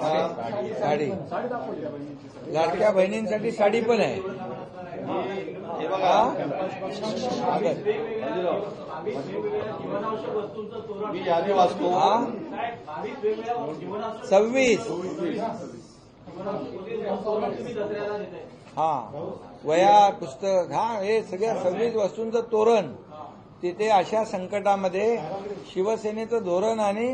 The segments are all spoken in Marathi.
साडी. लाडक्या बहिणींसाठी साडी पण आहे. सव्वीस. हा. वया पुस्तक हा हे सगळ्या सव्वीस वस्तूंचं तोरण. तिथे अशा संकटामध्ये शिवसेनेचं धोरण आणि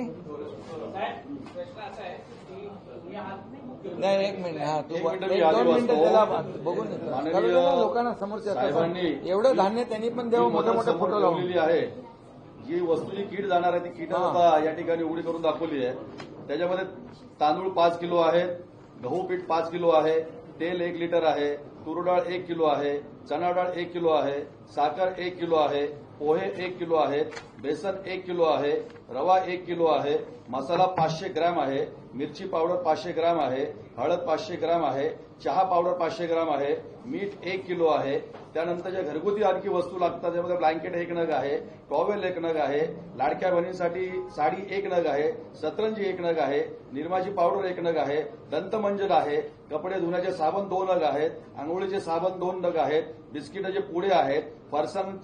नाही एक मिनिट. हा तू दोन मिनिटं. त्याला बघून लोकांना समोरच्या एवढं धान्य त्यांनी पण द्यावं मोठे मोठे फोटो लावून. ठेवलेली आहे. जी वस्तू जी कीट जाणार आहे ती. आता या ठिकाणी उघडी करून दाखवली आहे. त्याच्यामध्ये तांदूळ पाच किलो आहेत गहू पीठ पाच किलो आहे तेल एक लिटर आहे तूर डाळ एक किलो आहे चणा डाळ एक किलो आहे साखर एक किलो आहे पोहे एक किलो आहेत बेसन एक किलो आहे रवा एक किलो आहे मसाला पाचशे ग्रॅम आहे. मिरची पावडर पाचशे ग्राम आहे हळद पाचशे ग्राम आहे चहा पावडर पाचशे ग्राम आहे मीठ एक किलो आहे. त्यानंतर ज्या घरगुती आणखी वस्तू लागतात त्यामध्ये ब्लँकेट एक नग आहे टॉवेल एक नग आहे लाडक्या बहिणींसाठी साडी एक नग आहे सतरंजी एक नग आहे निर्माची पावडर एक नग आहे दंतमंजन आहे कपडे धुण्याचे साबण दोन नग आहेत आंघोळीचे साबण दोन नग आहेत बिस्किटाचे पुडे आहेत फरसान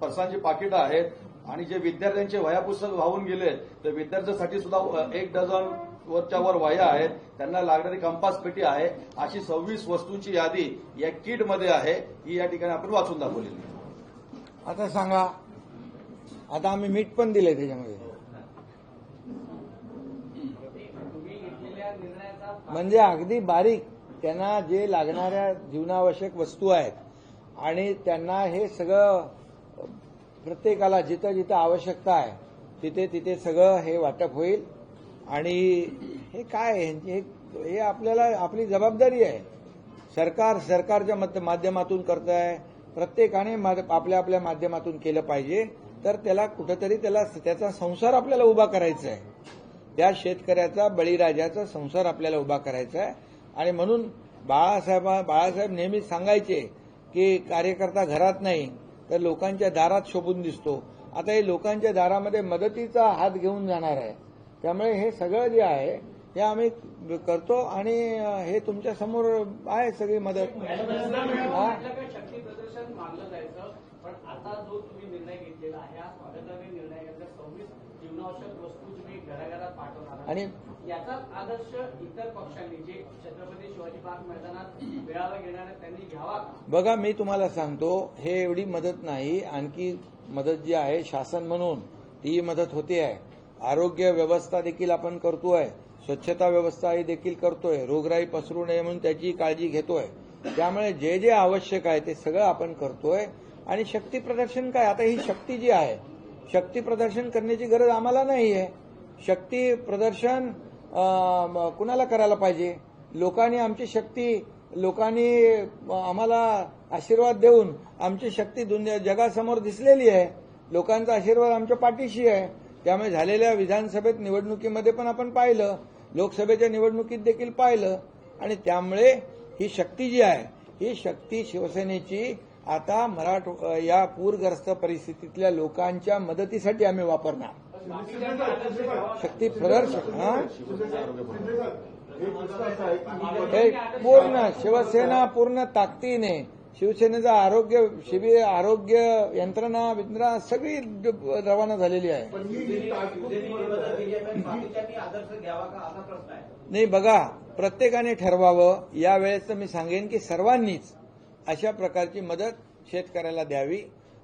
फरसांची पाकिटं आहेत. आणि जे विद्यार्थ्यांचे वयापुस्तक वाहून गेले तर विद्यार्थ्यांसाठी सुद्धा एक डझन वरच्या वर वह्या आहेत त्यांना लागणारी कंपास पेटी आहे अशी सव्वीस वस्तूंची यादी या किटमध्ये आहे ही या ठिकाणी आपण वाचून दाखवलेली आता सांगा आता आम्ही मीठ पण दिले त्याच्यामध्ये. म्हणजे अगदी बारीक त्यांना जे लागणाऱ्या जीवनावश्यक वस्तू आहेत आणि त्यांना हे सगळं प्रत्येकाला जिथं जिथं आवश्यकता आहे तिथे तिथे सगळं हे वाटप होईल. आणि हे काय हे हे आपल्याला आपली जबाबदारी आहे. सरकार सरकारच्या माध्यमातून करत आहे प्रत्येकाने आपल्या आपल्या माध्यमातून केलं पाहिजे. तर त्याला कुठंतरी त्याला त्याचा संसार आपल्याला उभा करायचा आहे त्या शेतकऱ्याचा बळीराजाचा संसार आपल्याला उभा करायचा आहे आणि म्हणून बाळासाहेब बाळासाहेब नेहमीच सांगायचे की कार्यकर्ता घरात नाही तर लोकांच्या दारात शोभून दिसतो. आता हे लोकांच्या दारामध्ये मदतीचा हात घेऊन जाणार आहे. त्यामुळे हे सगळं जे आहे हे आम्ही करतो आणि हे तुमच्यासमोर आहे सगळी मदत? शक्ती प्रदर्शन मानलं जायचं पण आता जो तुम्ही निर्णय घेतलेला आहे हा स्वागताने निर्णय घेतला सव्वीस जीवनावश्यक वस्तू तुम्ही घराघरात पाठवणार आहात. आणि याचाच आदर्श इतर पक्षांनी जे छत्रपती शिवाजी पार्क मैदानात मेळावा घेणार त्यांनी घ्यावा बघा मी तुम्हाला सांगतो हे एवढी मदत नाही. आणखी मदत जी आहे शासन म्हणून ती मदत होते आहे. आरोग्य व्यवस्था देखील आपण करतोय स्वच्छता व्यवस्था ही देखील करतोय रोगराई पसरू नये म्हणून त्याची काळजी घेतोय. त्यामुळे जे जे आवश्यक आहे ते सगळं आपण करतोय. आणि शक्ती प्रदर्शन काय? आता ही शक्ती जी आहे शक्ती प्रदर्शन करण्याची गरज आम्हाला नाही आहे शक्ती प्रदर्शन कुणाला करायला पाहिजे? लोकांनी आमची शक्ती लोकांनी आम्हाला आशीर्वाद देऊन आमची शक्ती दुनिया जगासमोर दिसलेली आहे. लोकांचा आशीर्वाद आमच्या पाठीशी आहे. त्यामुळे झालेल्या विधानसभेत निवडणुकीमध्ये पण आपण पाहिलं लोकसभेच्या निवडणुकीत देखील पाहिलं. आणि त्यामुळे ही शक्ती जी आहे ही शक्ती शिवसेनेची आता मराठ या पूरग्रस्त परिस्थितीतल्या लोकांच्या मदतीसाठी आम्ही वापरणार. शक्ती प्रदर्शन पूर्ण शिवसेना पूर्ण ताकदीने शिवसेनेचा आरोग्य शिबिर आरोग्य यंत्रणा विंत्रणा सगळी रवाना झालेली आहे. नाही बघा प्रत्येकाने ठरवावं. यावेळेस मी सांगेन की सर्वांनीच अशा प्रकारची मदत शेतकऱ्याला द्यावी.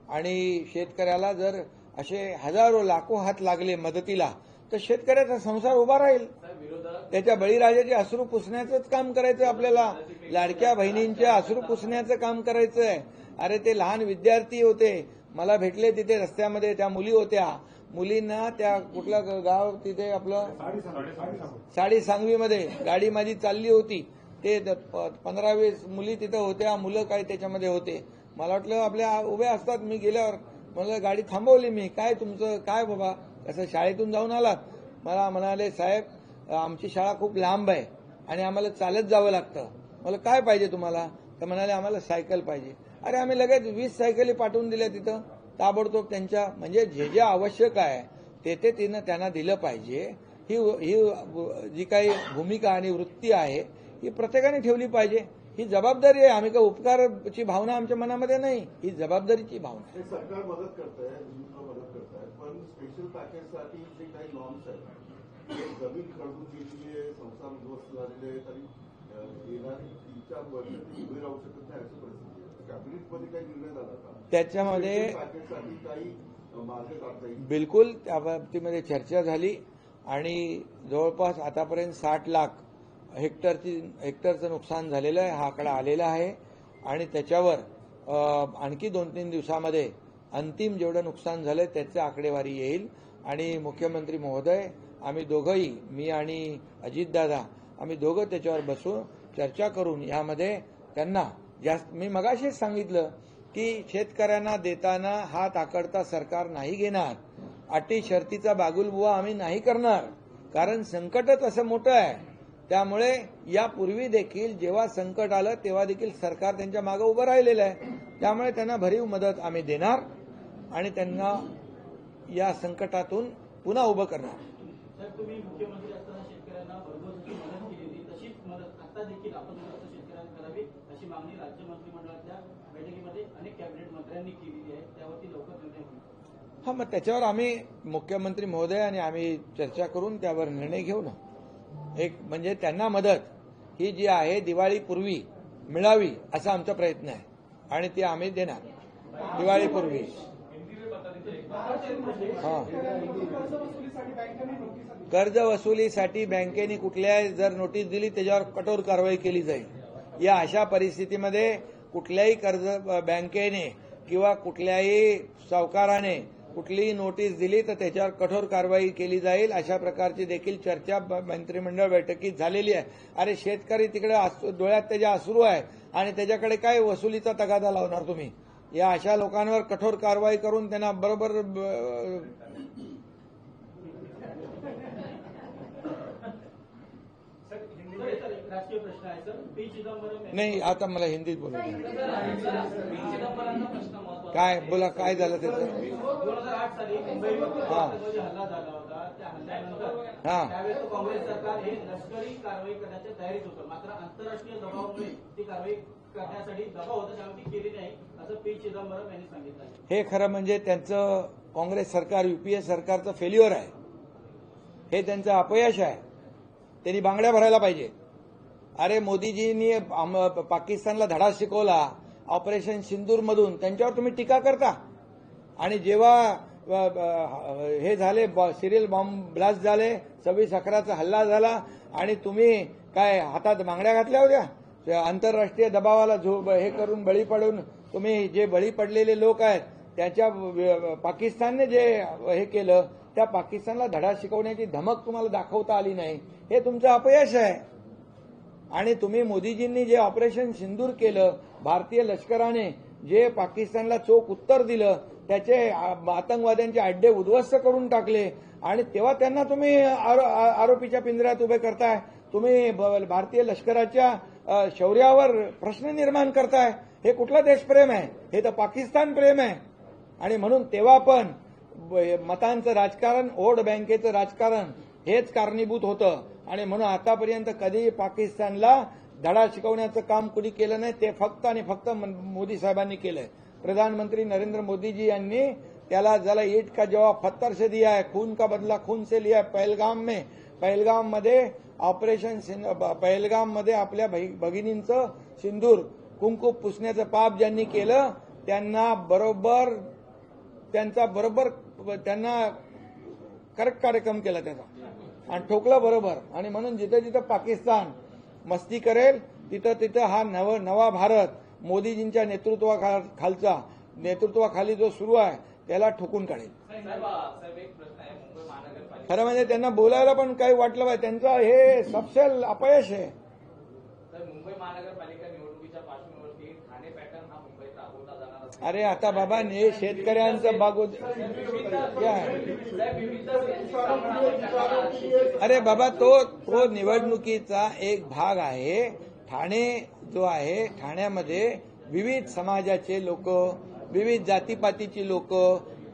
आणि शेतकऱ्याला जर असे हजारो लाखो हात लागले मदतीला तर शेतकऱ्याचा संसार उभा राहील. त्याच्या बळीराजाचे अश्रू पुसण्याचंच काम करायचं आपल्याला. लाडक्या बहिणींच्या अश्रू पुसण्याचं काम करायचं आहे अरे ते लहान विद्यार्थी होते. मला भेटले तिथे रस्त्यामध्ये त्या मुली होत्या. मुलींना त्या कुठलं गाव तिथे आपलं? साडी सांगवीमध्ये. गाडी माझी चालली होती. ते पंधरा वीस मुली तिथं होत्या. मुलं काही त्याच्यामध्ये होते. मला वाटलं आपल्या उभ्या असतात. मी गेल्यावर मला गाडी थांबवली मी. काय तुमचं? काय बाबा? कसं शाळेतून जाऊन आलात मला म्हणाले साहेब आमची शाळा खूप लांब आहे आणि आम्हाला चालत जावं लागतं. मला काय पाहिजे तुम्हाला? तर म्हणाले आम्हाला सायकल पाहिजे. अरे आम्ही लगेच वीस सायकली पाठवून दिल्या तिथं. ताबडतोब त्यांच्या म्हणजे जे जे आवश्यक आहे ते ते तिनं त्यांना दिलं पाहिजे. ही ही जी काही भूमिका आणि वृत्ती आहे ही प्रत्येकाने ठेवली पाहिजे. ही जबाबदारी आहे. आम्ही काही उपकाराची भावना आमच्या मनामध्ये नाही. ही जबाबदारीची भावना आहे. स्पेशल पॅकेजसाठी जे काही नॉर्म्स आहेत जमीन खरडून गेलेली आहे संसार उद्ध्वस्त झालेले आहेत आणि येणारी तीन चार वर्ष ती उभी राहू शकत नाही अशी परिस्थिती आहे. कॅबिनेटमध्ये काही निर्णय झाला का? त्याच्यामध्ये पॅकेजसाठी काही येईल? बिलकुल त्या बाबतीमध्ये चर्चा झाली आणि जवळपास आतापर्यंत साठ लाख हेक्टरची हेक्टरचं नुकसान झालेलं आहे हा आकडा आलेला आहे. आणि त्याच्यावर आणखी दोन तीन दिवसामध्ये अंतिम जेवढं नुकसान झालं त्याचं आकडेवारी येईल. आणि मुख्यमंत्री महोदय आम्ही दोघंही मी आणि अजितदादा आम्ही दोघं त्याच्यावर बसून चर्चा करून यामध्ये त्यांना जास्त मी मगाशीच सांगितलं की शेतकऱ्यांना देताना हात आकडता सरकार नाही घेणार. अटी शर्तीचा बागुलबुवा आम्ही नाही करणार. कारण संकटच असं मोठं आहे. त्यामुळे यापूर्वी देखील जेव्हा संकट आलं तेव्हा देखील सरकार त्यांच्या मागे उभं राहिलेलं आहे. त्यामुळे त्यांना भरीव मदत आम्ही देणार आणि त्यांना या संकटातून पुन्हा उभं करणार. हा मग त्याच्यावर आम्ही मुख्यमंत्री महोदय आणि आम्ही चर्चा करून त्यावर निर्णय घेऊ ना. एक म्हणजे त्यांना मदत ही जी आहे दिवाळीपूर्वी मिळावी असा आमचा प्रयत्न आहे. आणि ती आम्ही देणार. दिवाळीपूर्वी. हा. कर्ज वसुलीसाठी बँकेने कुठल्याही जर नोटीस दिली त्याच्यावर कठोर कारवाई केली जाईल. या अशा परिस्थितीमध्ये कुठल्याही कर्ज बँकेने किंवा कुठल्याही सावकाराने कुठलीही नोटीस दिली तर त्याच्यावर कठोर कारवाई केली जाईल. अशा प्रकारची देखील चर्चा मंत्रिमंडळ बैठकीत झालेली आहे. अरे शेतकरी तिकडे डोळ्यात त्याच्या अश्रू आहे. आणि त्याच्याकडे काय वसुलीचा तगादा लावणार तुम्ही? या अशा लोकांवर कठोर कारवाई करून त्यांना बरोबर नाही आता मला हिंदीत बोलू द्या. पी चिदंबरांचा प्रश्न महत्त्वाचा काय बोला काय झालं त्याचं हा. हा. त्यावेळेस काँग्रेस सरकार हे लष्करी कारवाई करण्याच्या तयारीत होतं. मात्र आंतरराष्ट्रीय दबावामुळे ती कारवाई करण्यासाठी दबाव होता त्यामुळे ती केली नाही असं पी. चिदंबरम यांनी सांगितलं हे खरं म्हणजे त्यांचं काँग्रेस सरकार युपीए सरकारचं फेल्युअर आहे. हे त्यांचं अपयश आहे. त्यांनी बांगड्या भरायला पाहिजे. अरे मोदीजींनी पाकिस्तानला धडा शिकवला ऑपरेशन सिंदूरमधून त्यांच्यावर तुम्ही टीका करता. आणि जेव्हा हे झाले सिरियल बॉम्ब ब्लास्ट झाले सव्वीस अकराचा हल्ला झाला आणि तुम्ही काय हातात मांगड्या घातल्या होत्या? आंतरराष्ट्रीय दबावाला झो हे करून बळी पडून तुम्ही जे बळी पडलेले लोक आहेत त्याच्या पाकिस्तानने जे हे केलं त्या पाकिस्तानला धडा शिकवण्याची धमक तुम्हाला दाखवता आली नाही. हे तुमचं अपयश आहे. आणि तुम्ही मोदीजींनी जे ऑपरेशन सिंदूर केलं भारतीय लष्कराने जे पाकिस्तानला चोख उत्तर दिलं त्याचे आतंकवाद्यांचे अड्डे उद्ध्वस्त करून टाकले. आणि तेव्हा त्यांना तुम्ही आरो- आरोपीच्या पिंजऱ्यात उभे करताय. तुम्ही ब- भारतीय लष्कराच्या शौर्यावर प्रश्न निर्माण करताय. हे कुठलं देशप्रेम आहे? हे तर पाकिस्तान प्रेम आहे. आणि म्हणून तेव्हा पण मतांचं राजकारण ओढ बँकेचं राजकारण हेच कारणीभूत होतं. आणि म्हणून आतापर्यंत कधीही पाकिस्तानला धडा शिकवण्याचं काम कुणी केलं नाही. ते फक्त आणि फक्त मोदी साहेबांनी केलंय. प्रधानमंत्री नरेंद्र मोदीजी यांनी त्याला ज्याला ईट का जवाब पत्थर से दिया है खून का बदला खून से लिया है पहलगाम में. पहलगाममध्ये ऑपरेशन पहलगाममध्ये आपल्या भगिनींचं सिंदूर कुंकू पुसण्याचं पाप ज्यांनी केलं त्यांना बरोबर त्यांचा बरोबर त्यांना करेक्ट कार्यक्रम केला त्याचा. आणि ठोकलं बरोबर. आणि म्हणून जिथं जिथं पाकिस्तान मस्ती करेल तिथं तिथं हा नव नवा भारत मोदीजींच्या नेतृत्वा खालचा नेतृत्वाखाली जो सुरू आहे त्याला ठोकून काढेल. खरं म्हणजे त्यांना बोलायला पण काही वाटलं पाहिजे. त्यांचं हे सबसेल अपयश आहे. मुंबई महानगरपालिका निवडणुकीच्या पार्श्वभूमीवरती ठाणे पॅटर्न हा जाणार अरे आता बाबा ने शेतकऱ्यांचं बागो अरे बाबा तो तो निवडणुकीचा एक भाग आहे. ठाणे जो आहे ठाण्यामध्ये विविध समाजाचे लोक विविध जातीपातीची लोक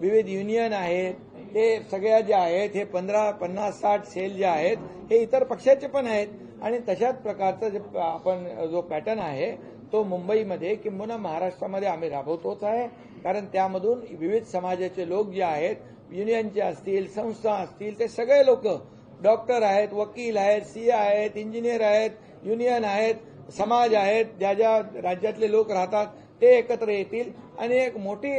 विविध युनियन आहेत. ते सगळ्या ज्या आहेत हे पंधरा पन्नास साठ सेल जे आहेत हे इतर पक्षाचे पण आहेत. आणि तशाच प्रकारचा जे आपण जो पॅटर्न आहे तो मुंबईमध्ये किंबहुना महाराष्ट्रामध्ये आम्ही राबवतोच आहे. कारण त्यामधून विविध समाजाचे लोक जे आहेत युनियनचे असतील संस्था असतील ते सगळे लोक डॉक्टर आहेत वकील आहेत सी आहेत इंजिनियर आहेत युनियन आहेत समाज आहेत ज्या ज्या राज्यातले लोक राहतात ते एकत्र येतील आणि एक मोठी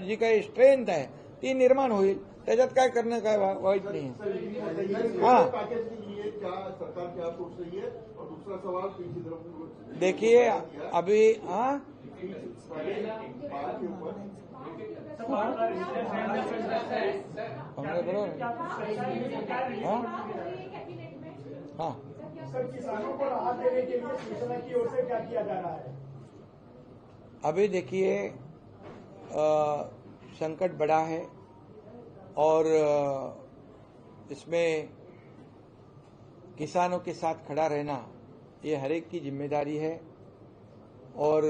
जी काही स्ट्रेंथ आहे ती निर्माण होईल. त्याच्यात काय करणं काय नाही. हा. देखिए अभी हा? बरोबर हा। सर किसानों को राहत देने के लिए शिवसेना की ओर से क्या किया जा रहा है? अभी देखिए संकट बड़ा है और इसमें किसानों के साथ खड़ा रहना ये हर एक की ज़िम्मेदारी है और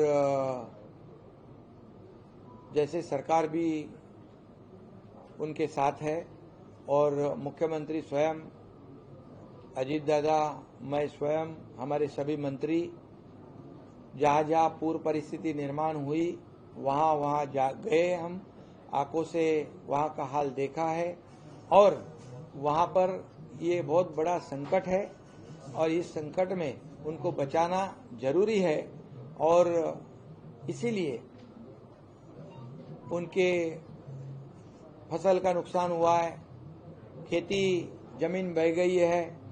जैसे सरकार भी उनके साथ है और मुख्यमंत्री स्वयं अजीत दादा, मैं स्वयं, हमारे सभी मंत्री, जहाँ जहाँ पूर्व परिस्थिति निर्माण हुई, वहाँ वहाँ जा गए हम। आँखों से वहाँ का हाल देखा है और वहाँ पर ये बहुत बड़ा संकट है और इस संकट में उनको बचाना ज़रूरी है और इसीलिए उनके फ़सल का नुकसान हुआ है, खेती, ज़मीन बह गई है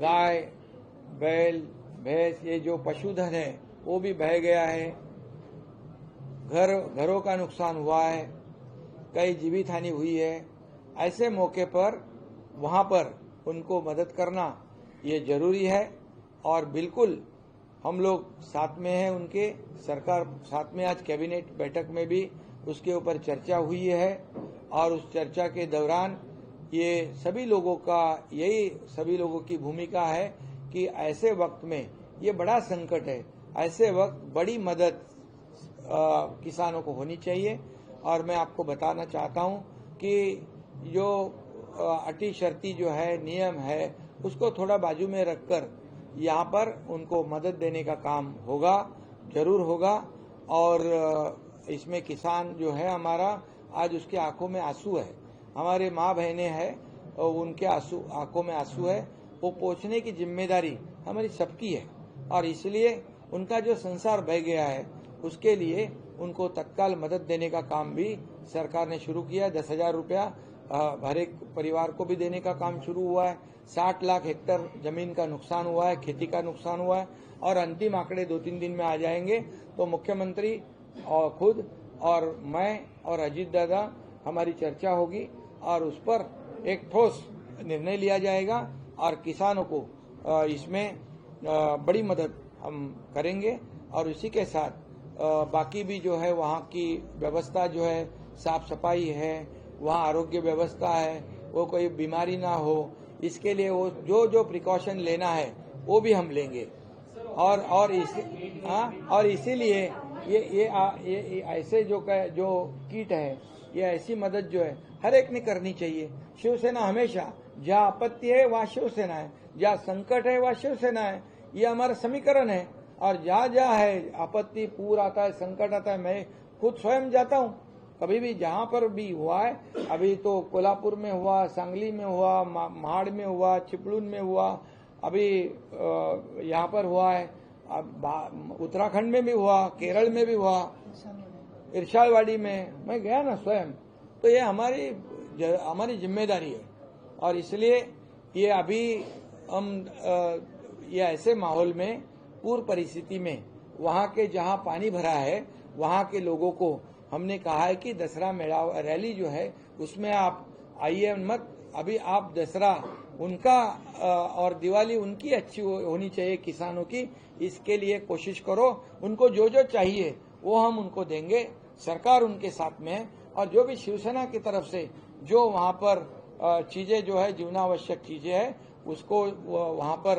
गाय, बैल, भैंस, ये जो पशुधन है, वो भी बह गया है। घर, घरों का नुकसान हुआ है। कई जीवित हानि हुई है। ऐसे मौके पर, वहाँ पर उनको मदद करना, ये ज़रूरी है। और बिल्कुल, हम लोग साथ में हैं उनके, सरकार साथ में आज कैबिनेट बैठक में भी उसके ऊपर चर्चा हुई है। और उस चर्चा के दौरान ये सभी लोगों का यही सभी लोगों की भूमिका है कि ऐसे वक्त में ये बड़ा संकट है। ऐसे वक्त बड़ी मदद अ, किसानों को होनी चाहिए। और मैं आपको बताना चाहता हूँ कि जो अटी शर्ती जो है नियम है उसको थोड़ा बाजू में रखकर यहाँ पर उनको मदद देने का काम होगा ज़रूर होगा। और इसमें किसान जो है हमारा आज उसके आँखों में आँसू है। हमारे माँ बहनें हैं और उनके आँसू, आँखों में आँसू है, वो पहुँचने की ज़िम्मेदारी हमारी सबकी है। और इसलिए उनका जो संसार बह गया है, उसके लिए उनको तत्काल मदद देने का काम भी सरकार ने शुरू किया। है दस हज़ार रूपया हर एक परिवार को भी देने का काम शुरू हुआ है। साठ लाख हेक्टर ज़मीन का नुकसान हुआ है, खेती का नुकसान हुआ है। और अंतिम आंकड़े दो तीन दिन में आ जाएँगे। तो मुख्यमंत्री और खुद और मैं और अजीत दादा, हमारी चर्चा होगी। और उस पर एक ठोस निर्णय लिया जाएगा और किसानों को इसमें बड़ी मदद हम करेंगे। और इसी के साथ बाकी भी जो है वहाँ की व्यवस्था जो है साफ़ सफ़ाई है वहाँ आरोग्य व्यवस्था है वो कोई बीमारी ना हो इसके लिए वो जो जो प्रिकॉशन लेना है वो भी हम लेंगे। और और इस हाँ और इसीलिए ये ये, आ, ऐसे जो जो कीट है ये ऐसी मदद जो है हर एक ने करनी चाहिए। शिवसेना हमेशा जहाँ आपत्ति है वहाँ शिवसेना है। जहाँ संकट है वहाँ शिवसेना है। ये हमारा समीकरण है। और जहाँ जहाँ है आपत्ति पूर आता है संकट आता है मैं खुद स्वयं जाता हूँ। कभी भी जहाँ पर भी हुआ है अभी तो कोल्हापुर में हुआ सांगली में हुआ महाड़ में हुआ चिपळून में हुआ अभी यहाँ पर हुआ है अब उत्तराखंड में भी हुआ केरल में भी हुआ इरशालवाड़ी में। मैं गया ना स्वयं। तो ये हमारी हमारी ज़िम्मेदारी है। और इसलिए ये अभी हम ये ऐसे माहौल में पूर्व परिस्थिति में, वहाँ के जहाँ पानी भरा है, वहाँ के लोगों को हमने कहा है कि दसरा मेला, रैली जो है, उसमें आप आइए मत। अभी आप दसरा, उनका और दिवाली उनकी अच्छी होनी चाहिए किसानों की। इसके लिए कोशिश करो। उनको जो जो चाहिए, वो हम उनको देंगे। सरकार उनके साथ में है। और जो भी शिवसेना की तरफ़ से जो वहाँ पर चीज़ें जो है, जीवनावश्यक चीज़ें है, उसको वहाँ पर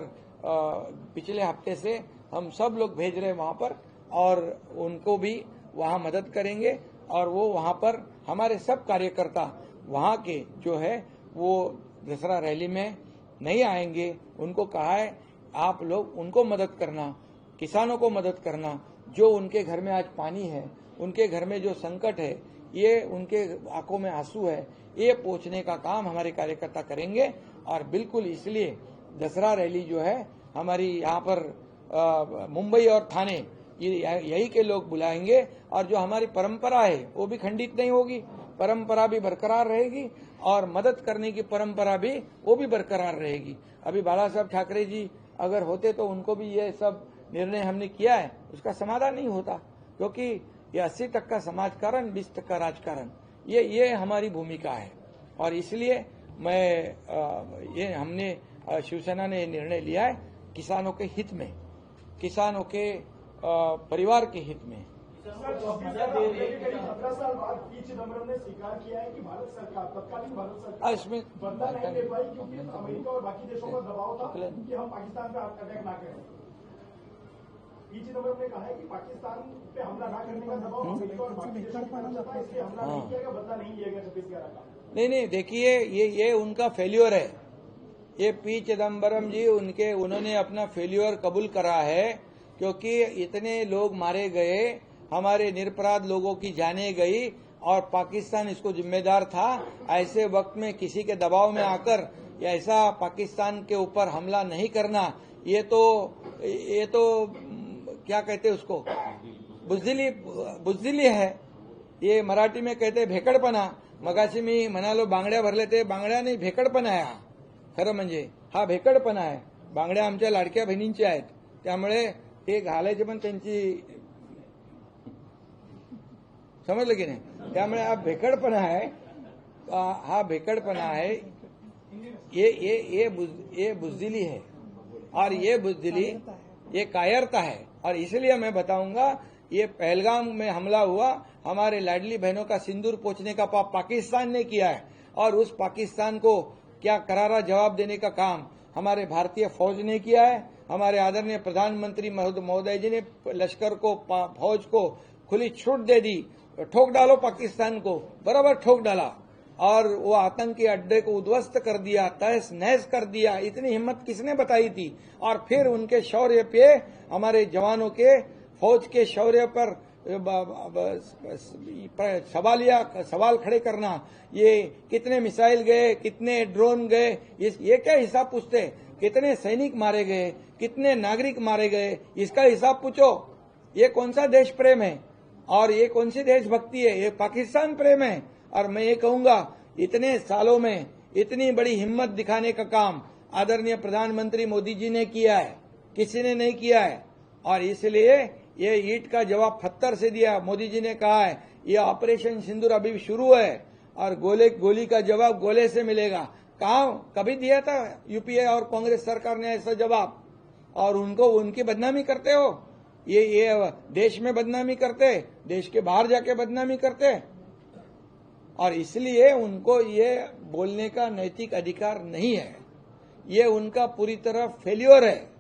पिछले हफ़्ते से हम सब लोग भेज रहे हैं वहाँ पर और उनको भी वहाँ मदद करेंगे और वो वहाँ पर हमारे सब कार्यकर्ता वहाँ के जो है, वो दसरा रैली में नहीं आएँगे। उनको कहा है, आप लोग उनको मदद करना, किसानों को मदद करना। जो उनके घर में आज पानी है, उनके घर में जो संकट है ये उनके आँखों में आँसू है, ये पोछने का काम हमारे कार्यकर्ता करेंगे और बिल्कुल इसलिए दसरा रैली जो है, हमारी यहाँ पर मुंबई और थाने यही के लोग बुलाएँगे और जो हमारी परंपरा है, वो भी खंडित नहीं होगी, परंपरा भी बरकरार रहेगी और मदद करने की परंपरा भी, वो भी बरकरार रहेगी। अभी बाला साहब ठाकरे जी अगर होते तो उनको भी ये सब निर्णय हमने किया है, उसका समाधान नहीं होता, क्योंकि ये अस्सी टक्का समाजकारण बीस टक्का राजकारण। ये ये हमारी भूमिका है। और इसलिए मैं ये हमने शिवसेना ने निर्णय लिया है किसानों के हित में किसानों के परिवार के हित में। साल हमले के करीब सत्रह साल बाद पी चिदम्बरम ने स्वीकार किया कि भारत सरकार तत्कालीन भारत सरकार इसमें बदला नहीं ले पाई क्योंकि अमेरिका और बाकी देशों का दबाव था कि हम पाकिस्तान पे अटैक ना करें। पी चिदम्बरम ने कहा है कि पाकिस्तान पे हमला ना करने का दबाव और बाकी देशों की था इसलिए हमला नहीं। हाँ। किया गया बदला नहीं लिया गया छब्बीस ग्यारह का। नहीं नहीं देखिए ये ये उनका फेल्योर है। ये पी चिदम्बरम जी उनके उन्होंने अपना फेल्योर कबूल करा है क्योंकि इतने लोग मारे गए हमारे निरपराध लोगों की जाने गई और पाकिस्तान इसको जिम्मेदार था। ऐसे वक्त में किसी के दबाव में आकर ऐसा पाकिस्तान के ऊपर हमला नहीं करना ये तो ये तो क्या कहते हैं उसको? बुजदिली बुजदिली है। ये मराठी में कहते भेकडपणा मगाशी मी म्हणालो बांगड्या भरले ते बांगड्या नाही भेकडपणा आहे हा खरं म्हणजे हा भेकडपणा आहे. बांगड्या आमच्या लाडक्या बहिणींच्या आहेत. त्यामुळे ते घालायचे पण त्यांची समजलं की नाही? त्यामुळे हा भेकडपणा आहे. हा भेकडपणा आहे. ये ये ये बुज- ये बुजदिली है और ये बुजदिली ये कायरता है। और इसलिए मैं बताऊँगा, ये पहलगाम में हमला हुआ। हमारे लाडली बहनों का सिंदूर पोछने का पाप पाकिस्तान ने किया है। और उस पाकिस्तान को क्या करारा जवाब देने का काम हमारे भारतीय फौज ने किया है। हमारे आदरणीय प्रधानमंत्री महोद- महोदय जी ने लश्कर को फौज को खुली छूट दे दी। ठोक डालो पाकिस्तान को। बराबर ठोक डाला। और वो आतंकी अड्डे को उद्ध्वस्त कर दिया, तहस नहस कर दिया, इतनी हिम्मत किसने बताई थी? और फिर उनके शौर्य पे, हमारे जवानों के फौज के शौर्य पर सवालिया सवाल खड़े करना, ये कितने मिसाइल गए, कितने ड्रोन गए ये क्या हिसाब पूछते कितने सैनिक मारे गए, कितने नागरिक मारे गए, इसका हिसाब पूछो। ये कौन सा देश प्रेम है? और ये कौन सी देशभक्ति है? ये पाकिस्तान प्रेम है? और मैं ये कहूँगा, इतने सालों में इतनी बड़ी हिम्मत दिखाने का काम आदरणीय प्रधानमंत्री मोदी जी ने किया है। किसी ने नहीं किया है। और इसलिए ये ईट का जवाब पत्थर से दिया, मोदी जी ने कहा है, ये ऑपरेशन सिंदूर अभी शुरू है और गोले, गोली का जवाब गोले से मिलेगा। कहा, कभी दिया था यूपीए और कांग्रेस सरकार ने ऐसा जवाब? और उनको, उनकी बदनामी करते हो? ये ये देश में बदनामी करते, देश के बाहर जाके बदनामी करते? और इसलिए उनको ये बोलने का नैतिक अधिकार नहीं है। ये उनका पूरी तरह फेल्योर है।